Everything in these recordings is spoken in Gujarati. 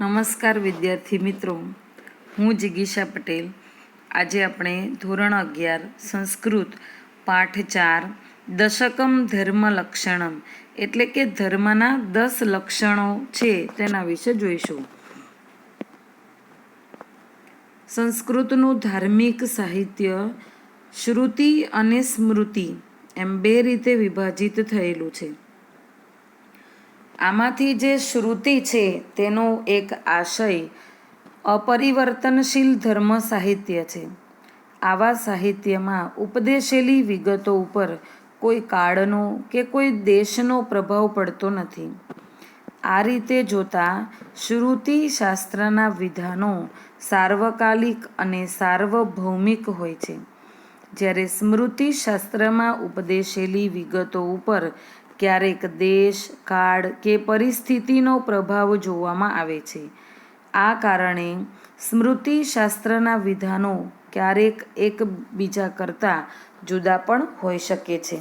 નમસ્કાર વિદ્યાર્થી મિત્રો. હું જિગીશા પટેલ. આજે આપણે ધોરણ અગિયાર, સંસ્કૃત, પાઠ ચાર, દશકમ ધર્મ લક્ષણમ, એટલે કે ધર્મના દસ લક્ષણો છે તેના વિશે જોઈશું. સંસ્કૃતનું ધાર્મિક સાહિત્ય, શ્રુતિ અને સ્મૃતિ એમ બે રીતે વિભાજિત થયેલું છે. આમાંથી જે શ્રુતિ છે તેનો એક આશય, અપરિવર્તનશીલ ધર્મ સાહિત્ય છે. આવા સાહિત્યમાં ઉપદેશેલી વિગતો ઉપર કોઈ કાળનો કે કોઈ દેશનો પ્રભાવ પડતો નથી. આ રીતે જોતા શ્રુતિ શાસ્ત્રના વિધાનો સાર્વકાલિક અને સાર્વભૌમિક હોય છે. જ્યારે સ્મૃતિ શાસ્ત્રમાં ઉપદેશેલી વિગતો ઉપર ક્યારેક દેશ, કાળ કે પરિસ્થિતિનો પ્રભાવ જોવામાં આવે છે. આ કારણે સ્મૃતિશાસ્ત્રના વિધાનો ક્યારેક એકબીજા કરતાં જુદા પણ હોઈ શકે છે.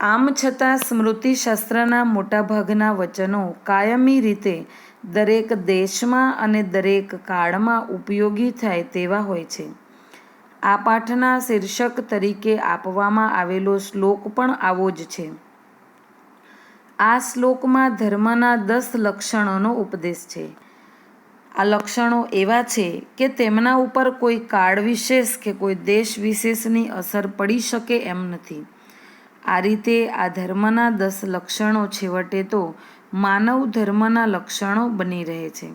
આમ છતાં સ્મૃતિશાસ્ત્રના મોટાભાગના વચનો કાયમી રીતે દરેક દેશમાં અને દરેક કાળમાં ઉપયોગી થાય તેવા હોય છે. આ પાઠના શીર્ષક તરીકે આપવામાં આવેલો શ્લોક પણ આવો જ છે. આ શ્લોકમાં ધર્મના દસ લક્ષણોનો ઉપદેશ છે. આ લક્ષણો એવા છે કે તેમના ઉપર કોઈ કાળ વિશેષ કે કોઈ દેશ વિશેષની અસર પડી શકે એમ નથી. આ રીતે આ ધર્મના દસ લક્ષણો છેવટે તો માનવ ધર્મના લક્ષણો બની રહે છે.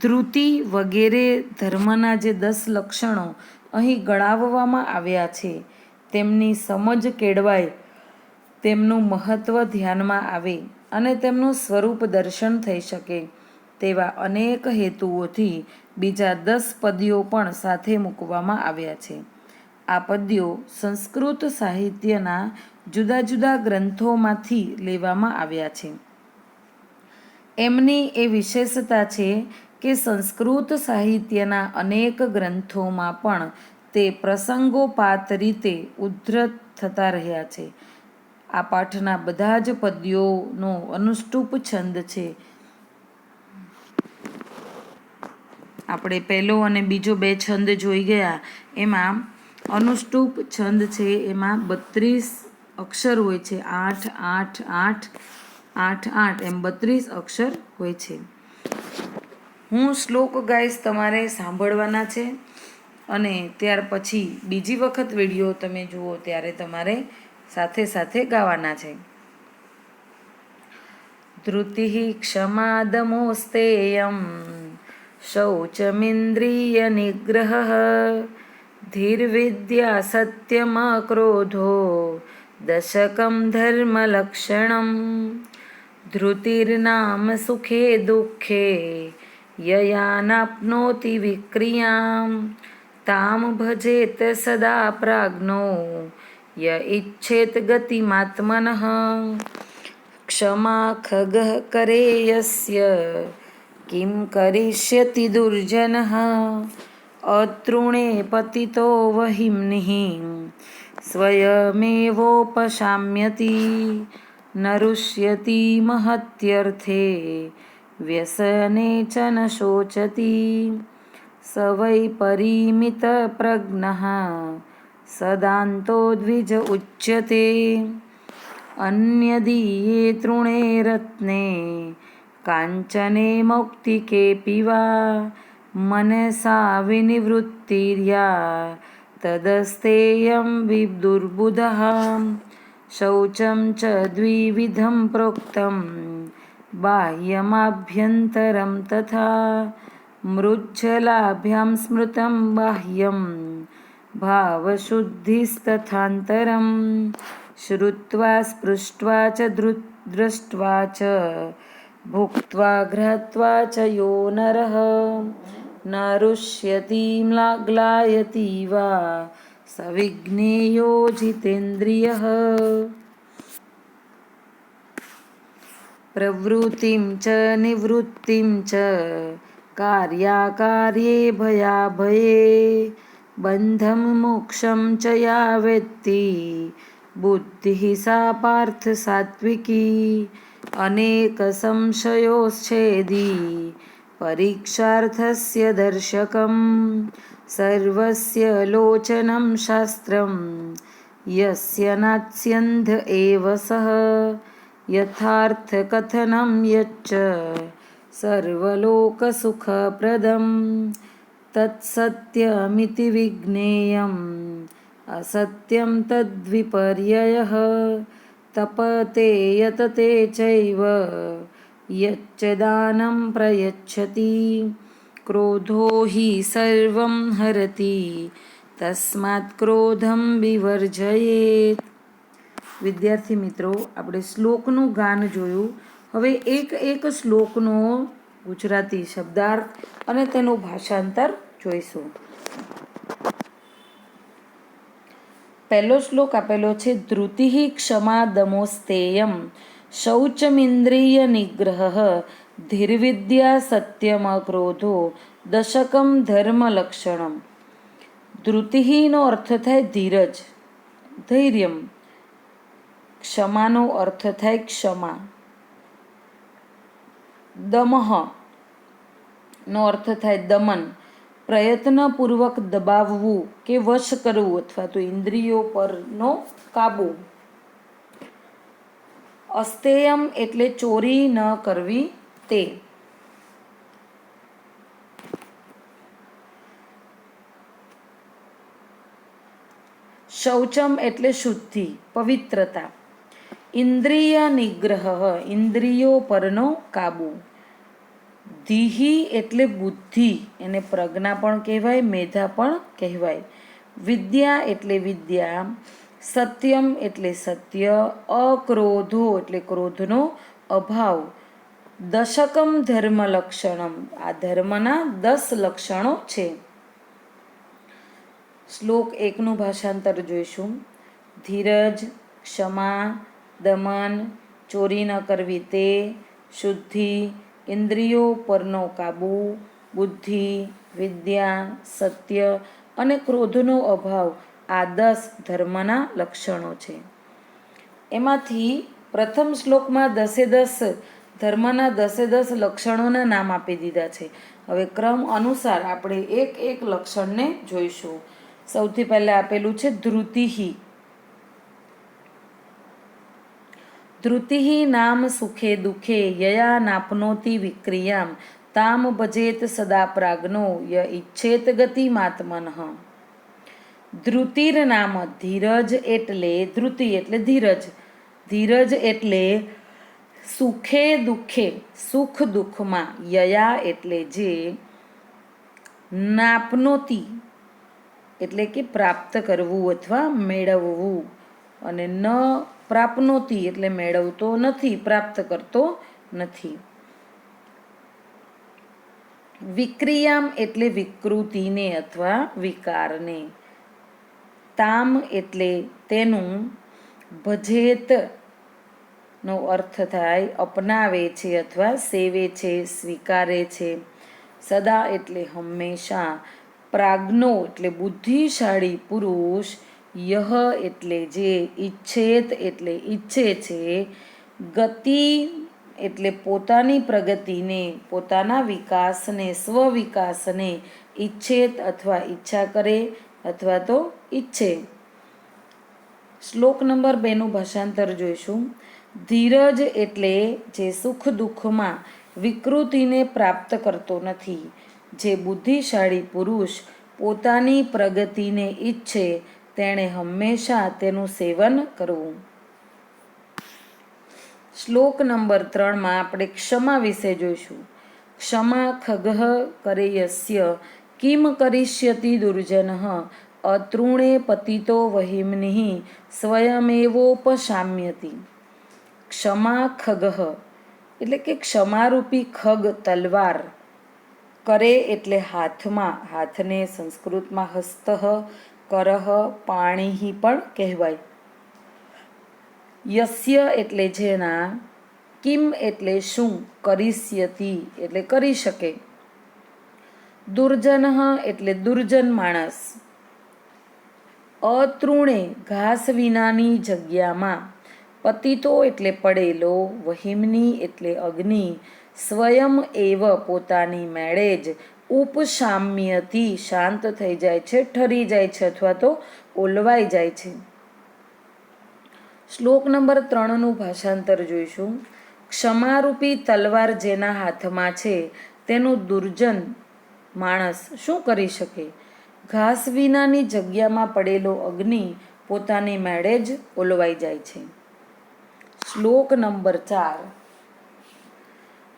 ધ્રુતિ વગેરે ધર્મના જે દસ લક્ષણો અહીં ગણાવવામાં આવ્યા છે, તેમની સમજ કેળવાય તેમનું મહત્ત્વ ધ્યાનમાં આવે અને તેમનું સ્વરૂપ દર્શન થઈ શકે તેવા અનેક હેતુઓથી બીજા દસ પદ્યો પણ સાથે મૂકવામાં આવ્યા છે. આ પદ્યો સંસ્કૃત સાહિત્યના જુદા જુદા ગ્રંથોમાંથી લેવામાં આવ્યા છે. એમની એ વિશેષતા છે કે સંસ્કૃત સાહિત્યના અનેક ગ્રંથોમાં પણ તે પ્રસંગોપાત રીતે ઉદ્ધત થતા રહ્યા છે. આ પાઠના બધા જ પદ્યોનો અનુષ્ટુપ છંદ છે. આપણે પહેલો અને બીજો બે છંદ જોઈ ગયા. એમાં અનુષ્ટુપ છંદ છે, એમાં બત્રીસ અક્ષર હોય છે. આઠ આઠ આઠ આઠ આઠ, એમ બત્રીસ અક્ષર હોય છે. હું શ્લોક ગાઈશ તમારે સાંભળવાના છે. અને ત્યાર પછી બીજી વખત વીડિયો તમે જુઓ ત્યારે તમારે સાથે સાથે ગાવાના છે. ધૃતિ ક્ષમા દમોસ્તેયમ શૌચમિન્દ્રિય નિગ્રહ ધીર્વિદ્યા સત્યમક્રોધો દશકમ ધર્મલક્ષણમ ધૃતિર્નામ સુખે દુઃખે યયાનાપ્નોતિ વિક્રિયામ તામ ભજેત સદા પ્રાજ્ઞો ય ઇચ્છેત ગતિમાત્મનઃ ક્ષમા ખગઃ કરે યસ્ય કિમ કરિષ્યતિ દુર્જનઃ અતૃણે પતિતો વહિમ્નિः સ્વયમેવોપશામ્યતિ ન રુષ્યતિ મહત્યર્થે વ્યસને ચ ન શોચતિ સ વૈ પરિમિતપ્રજ્ઞः સદાંતો દ્વિજ ઉચ્યતે અન્યદીયે તૃણે રત્ને કાંચને મૌક્તિકે પીવા મનસા વિનિવૃત્તિર્યા તદસ્તેયમ વિદુર્બુધ શૌચમ ચ દ્વિવિધમ પ્રોક્તમ બાહ્યમાભ્યંતરમ તથા મૃજ્જલાભ્યામ સ્મૃતમ બાહ્યમ भावशुद्धिस्तथान्तरं श्रुत्वा स्पृष्ट्वा च दृ दृष्ट्वा च भुक्त्वा घ्रात्वा च यो नरः। न रुष्यतीं लाग्लायति वा सविघ्नेयो जितेन्द्रियः। प्रवृत्तिं च निवृत्तिं च कार्याकार्ये भयाभये। बन्धं मोक्षं च या वेत्ति। बुद्धिः सा पार्थ सात्विकी। अनेकसंशयोश्छेदी परीक्षार्थस्य दर्शकं सर्वस्य लोचनं शास्त्रं यस्य नात्स्यन्ध एव सः। यथार्थकथनं यच्च। सर्वलोकसुखप्रदं તત્સત્યમિતિ વિજ્ઞેયમ અસત્યમ તદ્વિપર્યય તપતે યતતે ચૈવ યચ્ચદાનમ પ્રયચ્છતિ ક્રોધો હિ સર્વમ હરતી તસ્માત ક્રોધમ વિવર્જયેત વિદ્યાર્થી મિત્રો આપણે શ્લોકનું ગાન જોયું. હવે એક એક શ્લોકનો ગુજરાતી શબ્દાર્થ અને તેનું ભાષાંતર જોઈશું. પહેલો શ્લોક આપેલો છે ધૃતિ ક્ષમા દમોસ્તેયમ શૌચમિન્દ્રિય નિગ્રહ ધીર્વિદ્યા સત્યમ ક્રોધો દશકમ ધર્મ લક્ષણમ ધૃતિનો અર્થ થાય ધીરજ, ધૈર્યમ. ક્ષમાનો અર્થ થાય ક્ષમા. દમહ નો અર્થ થાય દમન. પ્રયત્નપૂર્વક દબાવવું કે વશ કરવું અથવા તો ઇન્દ્રિયો પરનો કાબુ. અસ્તેયમ એટલે ચોરી ન કરવી તે. શૌચમ એટલે શુદ્ધિ, પવિત્રતા. ઇન્દ્રિય નિગ્રહ ઇન્દ્રિયો પરનો કાબુ. ધીહી એટલે બુદ્ધિ, એને પ્રજ્ઞા પણ કહેવાય, મેધા પણ કહેવાય. વિદ્યા એટલે વિદ્યા, સત્યમ એટલે સત્ય, અક્રોધો એટલે ક્રોધનો અભાવ. દશકમ ધર્મ લક્ષણમ, આ ધર્મના દસ લક્ષણો છે. શ્લોક એકનું ભાષાંતર જોઈશું. ધીરજ, ક્ષમા દમન ચોરી ન કરવી તે શુદ્ધિ ઇન્દ્રિયો પરનો કાબુ, બુદ્ધિ, વિદ્યા, સત્ય અને ક્રોધનો અભાવ આ દસ ધર્મના લક્ષણો છે. એમાંથી પ્રથમ શ્લોકમાં દસે દસ ધર્મના દસે દસ લક્ષણોના નામ આપી દીધા છે. હવે ક્રમ અનુસાર આપણે એક એક લક્ષણને જોઈશું. સૌથી પહેલાં આપેલું છે ધ્રુતિહિ. ધ્રુતિહિ નામ સુખે દુઃખે યયા નાપનોતી વિક્રિયામ. તામ ભજેત સદા પ્રાજ્ઞો ય ઈચ્છેત ગતિમાત્મન ધ્રુતિર નામ ધીરજ એટલે, ધ્રુતિ એટલે ધીરજ. ધીરજ એટલે સુખે દુઃખે, સુખ દુઃખમાં યયા એટલે જે નાપનોતી એટલે કે પ્રાપ્ત કરવું અથવા મેળવવું. અને ન પ્રાપ્નોતી એટલે મેળવતો નથી, પ્રાપ્ત કરતો નથી. વિક્રિયામ એટલે વિકૃતિને અથવા વિકારને. તામ એટલે તેનું ભજેત નો અર્થ થાય, અપનાવે છે અથવા સેવે છે, સ્વીકારે છે. સદા એટલે હંમેશા. પ્રાજ્ઞો એટલે બુદ્ધિશાળી પુરુષ યહ એટલે જે ઈચ્છેત એટલે ઈચ્છે છે, ગતિ એટલે પોતાની પ્રગતિને, પોતાના વિકાસને સ્વ વિકાસને ઈચ્છેત અથવા ઈચ્છા કરે અથવા તો ઈચ્છે. શ્લોક નંબર બેનું ભાષાંતર જોઈશું. ધીરજ એટલે જે સુખ દુઃખમાં વિકૃતિને પ્રાપ્ત કરતો નથી, જે બુદ્ધિશાળી પુરુષ પોતાની પ્રગતિને ઈચ્છે તેણે હંમેશા તેનું સેવન કરવું. શ્લોક નંબર ત્રણમાં આપણે ક્ષમા વિશે જોઈશું. ક્ષમા ખગહ કરેયસ્ય, કિમ કરિષ્યતિ દુર્જન, અતૃણે પતિતો વહિમનિ સ્વયમેવોપશામ્યતિ. ક્ષમા ખગહ, એટલે કે ક્ષમારૂપી ખગ તલવાર, કરે એટલે હાથમાં, હાથને સંસ્કૃતમાં હસ્ત કરહ પાણી પણ કહેવાય. યસ્ય એટલે જેના, કિમ એટલે શું, કરીષ્યતિ એટલે કરી શકે. દુર્જન એટલે દુર્જન માણસ. અતૃણે ઘાસ વિનાની જગ્યામાં, પતિતો એટલે પડેલો, વહિમની એટલે અગ્નિ, સ્વયં એવ પોતાની મેળે જ ઉપશામ્યથી શાંત થઈ જાય છે, ઠરી જાય છે અથવા તો ઓલવાઈ જાય છે. શ્લોક નંબર ત્રણનું ભાષાંતર જોઈશું. ક્ષમારૂપી તલવાર જેના હાથમાં છે, તેનું દુર્જન માણસ શું કરી શકે? ઘાસ વિનાની જગ્યામાં પડેલો અગ્નિ પોતાની મેળે જ ઓલવાઈ જાય છે. શ્લોક નંબર ચાર.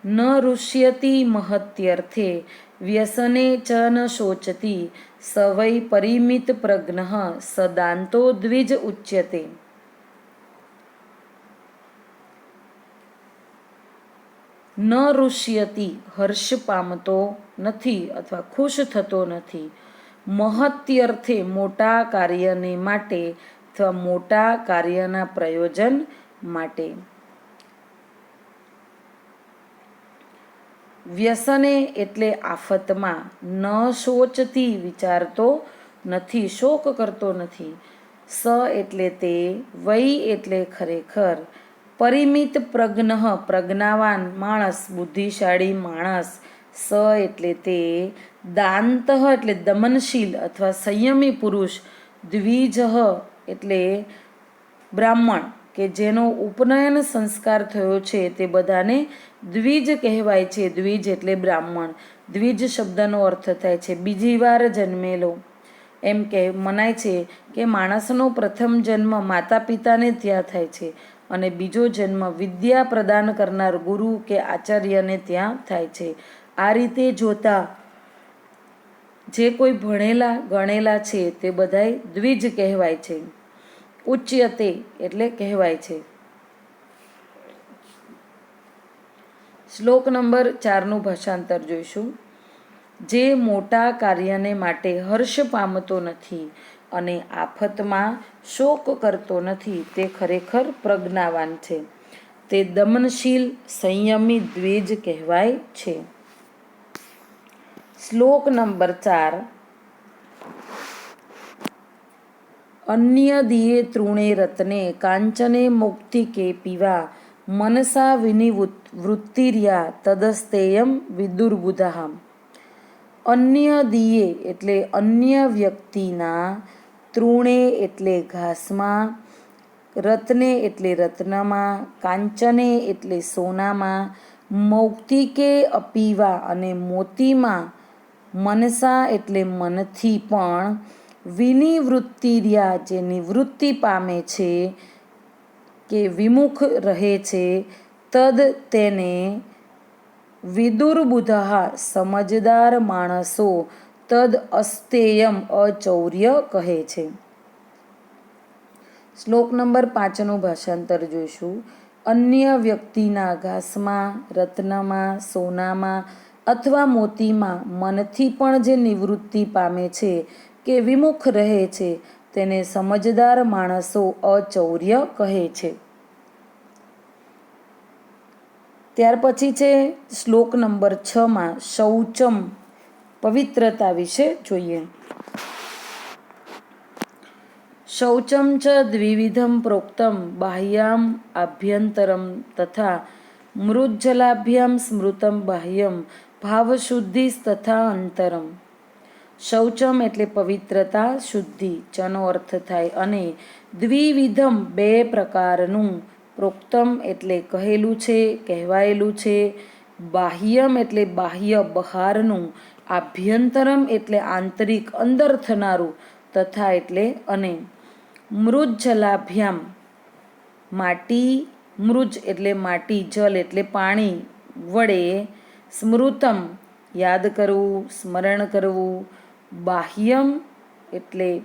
ન ઋષ્યતિ મહત્યર્થે વ્યસને ચ ન શોચતી, સવૈ પરિમિત પ્રજ્ઞ સદાંતો દ્વિજ ઉચ્યતે. ન ઋષ્યતી, હર્ષ પામતો નથી અથવા ખુશ થતો નથી. મહત્યર્થે મોટા કાર્યને માટે અથવા મોટા કાર્યના પ્રયોજન માટે. વ્યસને એટલે આફતમાં ન શોચતી વિચારતો નથી, શોક કરતો નથી. સ એટલે તે વય એટલે ખરેખર. પરિમિત પ્રજ્ઞ, પ્રજ્ઞાવાન માણસ, બુદ્ધિશાળી માણસ. સ એટલે તે, દાંત એટલે દમનશીલ અથવા સંયમી પુરુષ. દ્વિજ એટલે બ્રાહ્મણ. કે જેનો ઉપનયન સંસ્કાર થયો છે તે બધાને દ્વિજ કહેવાય છે. દ્વિજ એટલે બ્રાહ્મણ. દ્વિજ શબ્દનો અર્થ થાય છે, બીજી વાર જન્મેલો એમ કે મનાય છે કે માણસનો પ્રથમ જન્મ માતા પિતાને ત્યાં થાય છે અને બીજો જન્મ વિદ્યા પ્રદાન કરનાર ગુરુ કે આચાર્યને ત્યાં થાય છે. આ રીતે જોતા જે કોઈ ભણેલા, ગણેલા છે તે બધાય દ્વિજ કહેવાય છે. ઉચ્યતે એટલે કહેવાય છે. શ્લોક નંબર ચારનું ભાષાંતર જોઈશું. જે મોટા કાર્યને માટે હર્ષ પામતો નથી અને આફતમાં શોક કરતો નથી તે ખરેખર પ્રજ્ઞાવાન છે. તે દમનશીલ સંયમી દ્વેજ કહેવાય છે. શ્લોક નંબર ચાર અન્ય દિયે તૃણે રત્ને કાંચને મુક્તિ કે પીવા, મનસા વિનિવૃત વૃત્તિર્યા તદસ્તેયમ વિદુર્બુધામ અન્ય દિયે એટલે અન્ય વ્યક્તિના, તૃણે એટલે ઘાસમાં, રત્ને એટલે રત્નમાં, કાંચને એટલે સોનામાં મૌક્તિકે અપીવા અને મોતીમાં, મનસા એટલે મનથી પણ વિનિવૃત્તિર્યા જે નિવૃત્તિ પામે છે કે વિમુખ રહે છે, તદ તેને વિદુર્બુધા સમજદાર માણસો તદ અસ્તેયમ અચૌર્ય કહે છે. શ્લોક નંબર પાંચનું ભાષાંતર જોઈશું. અન્ય વ્યક્તિના ઘાસમાં, રત્નમાં, સોનામાં અથવા મોતીમાં મનથી પણ જે નિવૃત્તિ પામે છે કે વિમુખ રહે છે, તેને સમજદાર માણસો અચૌર્ય કહે છે. ત્યાર પછી છે શ્લોક નંબર છમાં શૌચમ પવિત્રતા વિશે જોઈએ. શૌચમ ચ દ્વિવિધમ પ્રોક્તમ બાહ્યામ આભ્યંતરમ તથા મૃજ્જલાભ્યામ સ્મૃતમ બાહ્યમ ભાવશુદ્ધિ તથા અંતરમ. શૌચમ એટલે પવિત્રતા, શુદ્ધિ ચનો અર્થ થાય અને દ્વિવિધમ બે પ્રકારનું. પ્રોક્તમ એટલે કહેલું છે, કહેવાયેલું છે. બાહ્યમ એટલે બાહ્ય બહારનું. આભ્યંતરમ એટલે આંતરિક અંદર થનારું તથા એટલે અને. મૃજલાભ્યામ માટી, મૃજ એટલે માટી, જલ એટલે પાણી. વડે સ્મૃતમ. યાદ કરવું, સ્મરણ કરવું. બાહ્યમ એટલે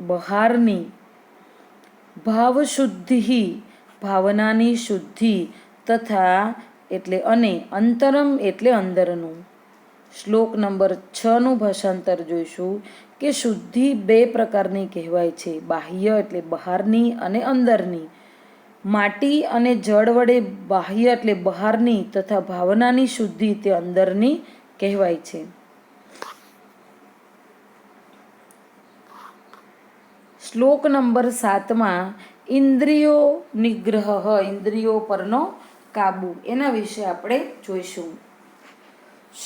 બહારની. ભાવશુદ્ધિ, ભાવનાની શુદ્ધિ તથા એટલે અને, અંતરમ એટલે અંદરનું. શ્લોક નંબર છનું ભાષાંતર જોઈશું કે શુદ્ધિ બે પ્રકારની કહેવાય છે, બાહ્ય એટલે બહારની અને અંદરની. માટી અને જળ વડે બાહ્ય એટલે બહારની તથા ભાવનાની શુદ્ધિ તે અંદરની કહેવાય છે. શ્લોક નંબર સાતમાં ઇન્દ્રિયો નિગ્રહ, ઇન્દ્રિયો પરનો કાબુ. એના વિશે આપણે જોઈશું.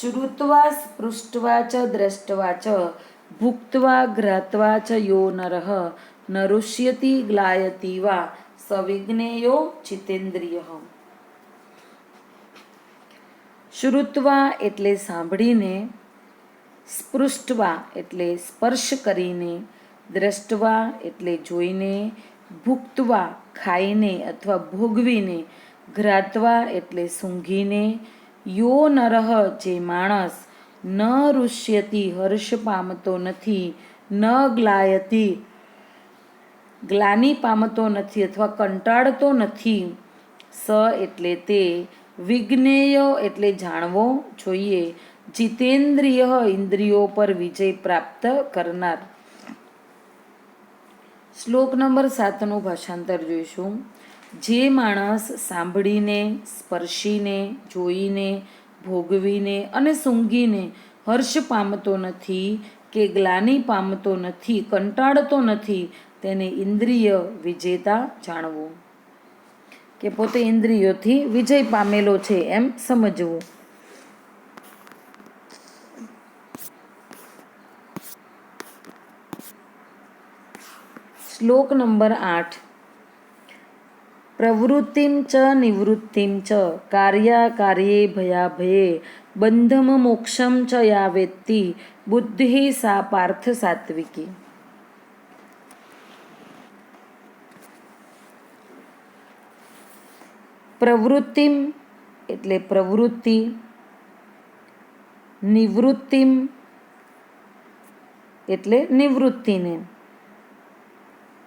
શ્રુત્વા સ્પૃષ્ટવા ચ, દ્રષ્ટવા ચ, ભુક્તવા, ઘ્રાત્વા ચ, યો નરહ ન ગ્લાયતી ગ્લાયતિ વા સવિજ્ઞેયો, ચિતેન્દ્રિય. શ્રુત્વા એટલે સાંભળીને, સ્પૃષ્ટવા એટલે સ્પર્શ કરીને દ્રષ્ટવા એટલે જોઈને ભૂખતવા ખાઈને અથવા ભોગવીને, ઘ્રાતવા એટલે સૂંઘીને, યો નરહ જે માણસ ન ઋષ્યતી હર્ષ પામતો નથી, ન ગ્લાયતી, ગ્લાની પામતો નથી અથવા કંટાળતો નથી, સ એટલે તે વિજ્ઞેય એટલે જાણવો જોઈએ, જીતેન્દ્રિય ઇન્દ્રિયો પર વિજય પ્રાપ્ત કરનાર. શ્લોક નંબર સાતનું ભાષાંતર જોઈશું. જે માણસ સાંભળીને, સ્પર્શીને, જોઈને, ભોગવીને અને સૂંઘીને હર્ષ પામતો નથી કે ગ્લાની પામતો નથી, કંટાળતો નથી, તેને ઇન્દ્રિય વિજેતા જાણવું. કે પોતે ઇન્દ્રિયોથી વિજય પામેલો છે એમ સમજવું. શ્લોક નંબર આઠ પ્રવૃત્તિમ ચ નિવૃત્તિમ ચ કાર્યાકાર્યે ભયાભયે બંધમ મોક્ષમ ચ યા વેત્તિ બુદ્ધિ સા પાર્થ સાત્વિકી પ્રવૃત્તિમ એટલે પ્રવૃત્તિ, નિવૃત્તિમ એટલે નિવૃત્તિને.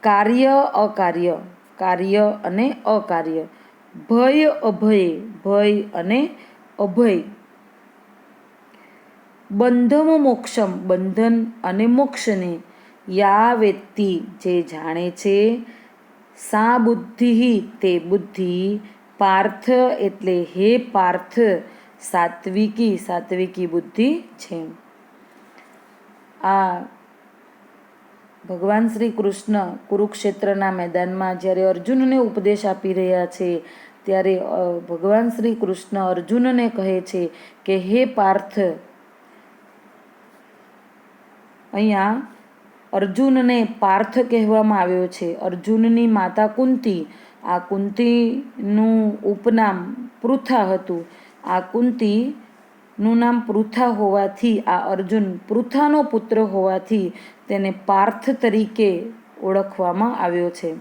કાર્ય, અકાર્ય. કાર્ય અને અકાર્ય. ભય, અભય. ભય અને અભય. બંધમ, મોક્ષમ. બંધન અને મોક્ષને યા વ્યક્તિ જે જાણે છે, સા બુદ્ધિ તે બુદ્ધિ. પાર્થ એટલે હે પાર્થ, સાત્વિકી સાત્વિકી બુદ્ધિ છે. આ ભગવાન શ્રી કૃષ્ણ કુરુક્ષેત્રના મેદાનમાં જ્યારે અર્જુનને ઉપદેશ આપી રહ્યા છે, ત્યારે ભગવાન શ્રી કૃષ્ણ અર્જુનને કહે છે કે, હે પાર્થ, અહીંયા અર્જુનને પાર્થ કહેવામાં આવ્યો છે. અર્જુનની માતા કુંતી, આ કુંતીનું ઉપનામ પૃથા હતું. આ કુંતી નું નામ પૃથા હોવાથી, આ અર્જુન પૃથાનો પુત્ર હોવાથી તેને પાર્થ તરીકે ઓળખવામાં આવ્યો છે.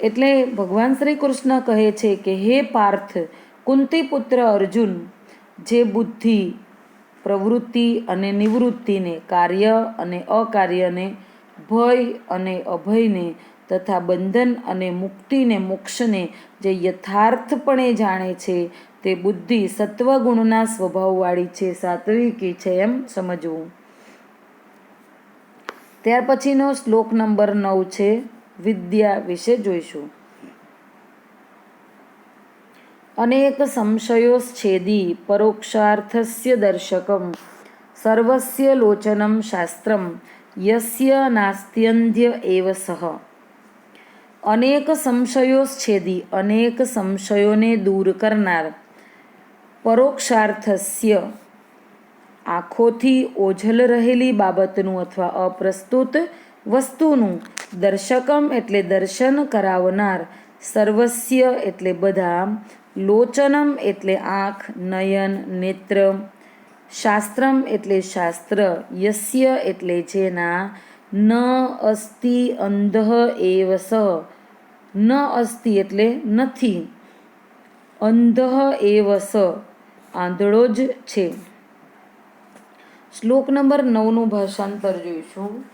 એટલે ભગવાન શ્રી કૃષ્ણ કહે છે કે, હે પાર્થ કુંતી પુત્ર અર્જુન, જે બુદ્ધિ, પ્રવૃત્તિ અને નિવૃત્તિને, કાર્ય અને અકાર્યને, ભય અને અભયને તથા બંધન અને મુક્તિને, મોક્ષને જે યથાર્થપણે જાણે છે તે બુદ્ધિ સત્વગુણના સ્વભાવવાળી છે, સાત્વિકી છે એમ સમજવું. ત્યાર પછીનો શ્લોક નંબર નવ છે, વિદ્યા વિશે જોઈશું. અનેક સંશયો છેદી પરોક્ષાર્થસ્ય દર્શકમ, સર્વસ્ય લોચનમ શાસ્ત્રમ, યસ્ય નાસ્ત્યંધ્ય એવ સહ. અનેક સંશયો છેદી અનેક સંશયોને દૂર કરનાર પરોક્ષાર્થસ્ય. આંખોથી ઓઝલ રહેલી બાબતનું અથવા અપ્રસ્તુત વસ્તુનું દર્શકમ એટલે દર્શન કરાવનાર, સર્વસ્ય એટલે બધા લોચનમ એટલે આંખ, નયન, નેત્ર, શાસ્ત્રમ એટલે શાસ્ત્ર, યસ્ય એટલે જેના, ન અસ્તિ અંધ એવ સ ન અસ્તિ એટલે નથી, અંધ એવ સ આંધળો જ છે. શ્લોક નંબર નવનું ભાષાંતર જોઈશું.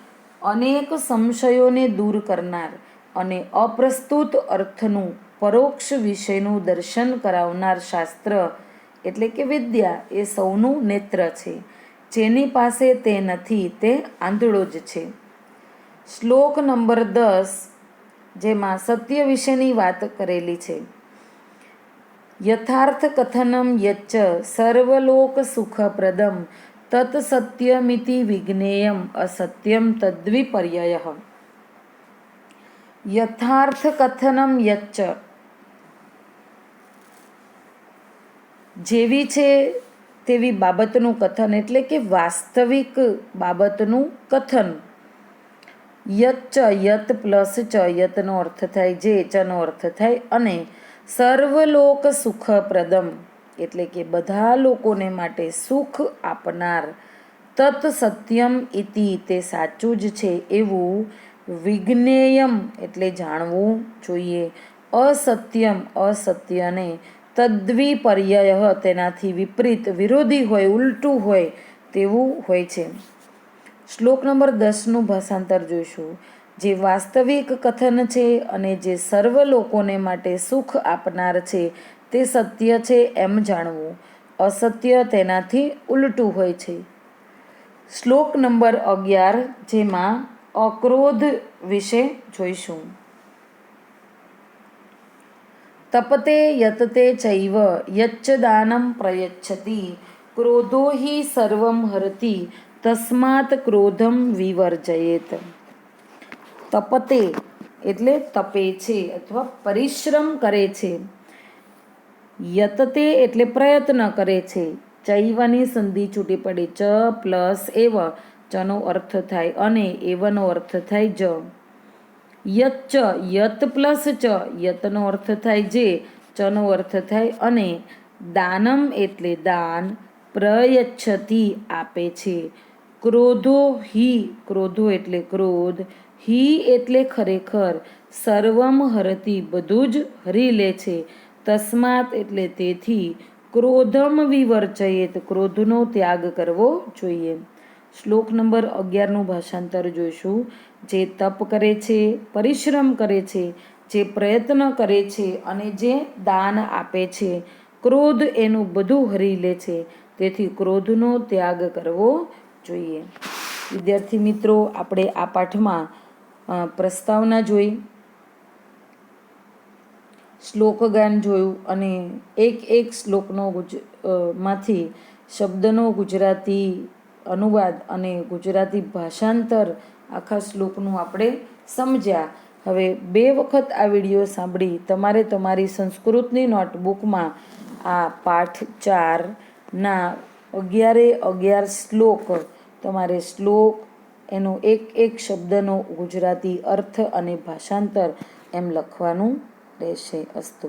અનેક સંશયોને દૂર કરનાર અને અપ્રસ્તુત અર્થનું પરોક્ષ વિષયનું દર્શન કરાવનાર શાસ્ત્ર, એટલે કે વિદ્યા, એ સૌનું નેત્ર છે. જેની પાસે તે નથી, તે આંધળો જ છે. શ્લોક નંબર દસ, જેમાં સત્ય વિશેની વાત કરેલી છે. યથાર્થ કથનમ યચ્ચ સર્વલોક સુખપ્રદમ તત સત્યમિતિ વિજ્ઞેયમ અસત્યમ તદ્વિપર્યય યથાર્થ કથનમ યચ્ચ જેવી છે તેવી બાબતનું કથન એટલે કે વાસ્તવિક બાબતનું કથન યચ્ચ યત પ્લસ ચ યતનો અર્થ થાય જે ચનો અર્થ થાય અને સર્વલોક સુખપ્રદમ એટલે કે બધા લોકોને માટે સુખ આપનાર તત સત્યમ ઇતિ, તે સાચું જ છે એવું વિજ્ઞેયમ એટલે જાણવું જોઈએ. અસત્યમ, અસત્યને તદ્વિપર્યય તેનાથી વિપરીત વિરોધી હોય, ઉલટું હોય તેવું હોય છે. શ્લોક નંબર દસનું ભાષાંતર જોઈશું. જે વાસ્તવિક કથન છે અને જે સર્વ લોકોને માટે સુખ આપનાર છે, તે સત્ય છે એમ જાણવું. અસત્ય તેનાથી ઉલટું હોય છે. શ્લોક નંબર અગિયાર જેમાં અક્રોધ વિશે જોઈશું. તપતે યતતે ચૈવ યચ્ચ દાનમ પ્રયચ્છતિ, ક્રોધો હિ સર્વમ હરતી, તસ્માત ક્રોધમ વિવર્જયેત. તપતે એટલે તપે છે અથવા પરિશ્રમ કરે છે. યતતે એટલે પ્રયત્ન કરે છે. ચૈવાની સંધિ છૂટી પડી. ચ પ્લસ એવ. ચનો અર્થ થાય અને એવનો અર્થ થાય જ. યચ્ચ યત પ્લસ ચ. યતનો અર્થ થાય જે. ચનો અર્થ થાય અને. દાનમ એટલે દાન. પ્રયચ્છતી આપે છે. ક્રોધો હિ. ક્રોધો એટલે ક્રોધ. હિ એટલે ખરેખર સર્વમ હરતી બધું જ હરી લે છે. તસ્માત એટલે તેથી ક્રોધમ વિવર્ચયેત ક્રોધનો ત્યાગ કરવો જોઈએ. શ્લોક નંબર અગિયારનું ભાષાંતર જોઈશું. જે તપ કરે છે, પરિશ્રમ કરે છે, જે પ્રયત્ન કરે છે અને જે દાન આપે છે, ક્રોધ એનું બધું હરી લે છે. તેથી ક્રોધનો ત્યાગ કરવો જોઈએ. વિદ્યાર્થી મિત્રો, આપણે આ પાઠમાં પ્રસ્તાવના જોઈ, શ્લોકગાન જોયું અને એક એક શ્લોકનો ગુજમાંથી શબ્દનો ગુજરાતી અનુવાદ અને ગુજરાતી ભાષાંતર આખા શ્લોકનું આપણે સમજ્યા. હવે બે વખત આ વીડિયો સાંભળી, તમારે તમારી સંસ્કૃતની નોટબુકમાં આ પાઠ ચારના અગિયારે અગિયાર શ્લોક, તમારે શ્લોક એનો એક એક શબ્દનો ગુજરાતી અર્થ અને ભાષાંતર એમ લખવાનું રહેશે અસ્તુ.